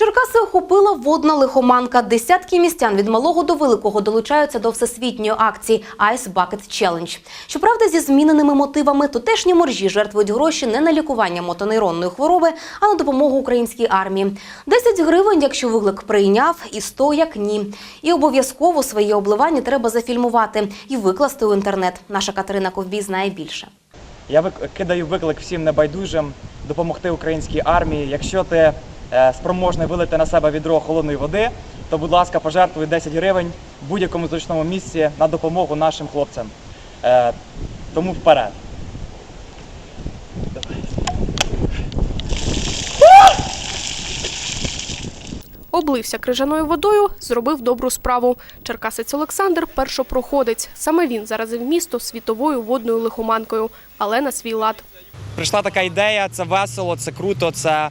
Черкаси охопила водна лихоманка. Десятки містян від малого до великого долучаються до всесвітньої акції Ice Bucket Challenge. Щоправда, зі зміненими мотивами тутешні моржі жертвують гроші не на лікування мотонейронної хвороби, а на допомогу українській армії. 10 гривень, якщо виклик прийняв, і 100 як ні. І обов'язково своє обливання треба зафільмувати і викласти у інтернет. Наша Катерина Ковбій знає більше. Я кидаю виклик всім небайдужим допомогти українській армії. Якщо ти спроможний вилити на себе відро холодної води, то будь ласка, пожертвуй 10 гривень в будь-якому зручному місці на допомогу нашим хлопцям. Е, тому вперед. Облився крижаною водою, зробив добру справу. Черкасець Олександр першопроходець. Саме він заразив місто світовою водною лихоманкою, але на свій лад. Прийшла така ідея, це весело, це круто, це е,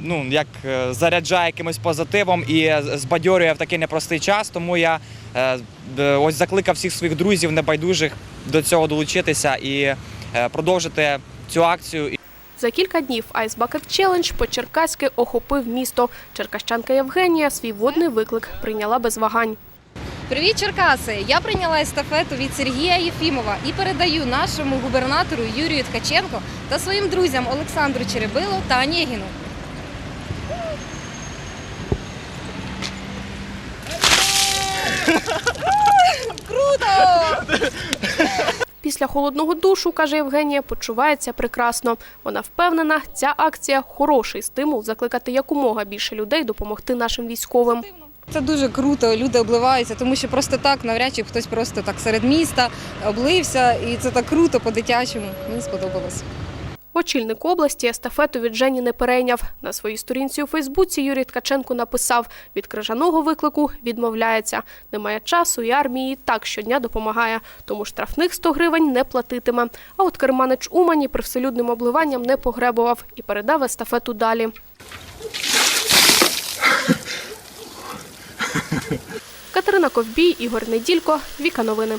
ну, як е, заряджає якимось позитивом і збадьорює в такий непростий час. Тому я е, ось закликав всіх своїх друзів небайдужих до цього долучитися і е, продовжити цю акцію. За кілька днів Ice Bucket Challenge по-черкаськи охопив місто. Черкащанка Євгенія свій водний виклик прийняла без вагань. Привіт, Черкаси! Я прийняла естафету від Сергія Єфімова і передаю нашому губернатору Юрію Ткаченко та своїм друзям Олександру Черебилу та Онєгіну. Круто! Після холодного душу, каже Євгенія, почувається прекрасно. Вона впевнена, ця акція хороший стимул закликати якомога більше людей допомогти нашим військовим. Це дуже круто, люди обливаються, тому що просто так навряд чи хтось просто так серед міста облився, і це так круто по-дитячому. Мені сподобалось. Очільник області естафету від Жені не перейняв. На своїй сторінці у Фейсбуці Юрій Ткаченко написав: від крижаного виклику відмовляється. Немає часу, і армії так щодня допомагає. Тому штрафних 100 гривень не платитиме. А от керманич Умані привселюдним обливанням не погребував і передав естафету далі. Катерина Ковбій, Ігор Неділько, Віка Новини.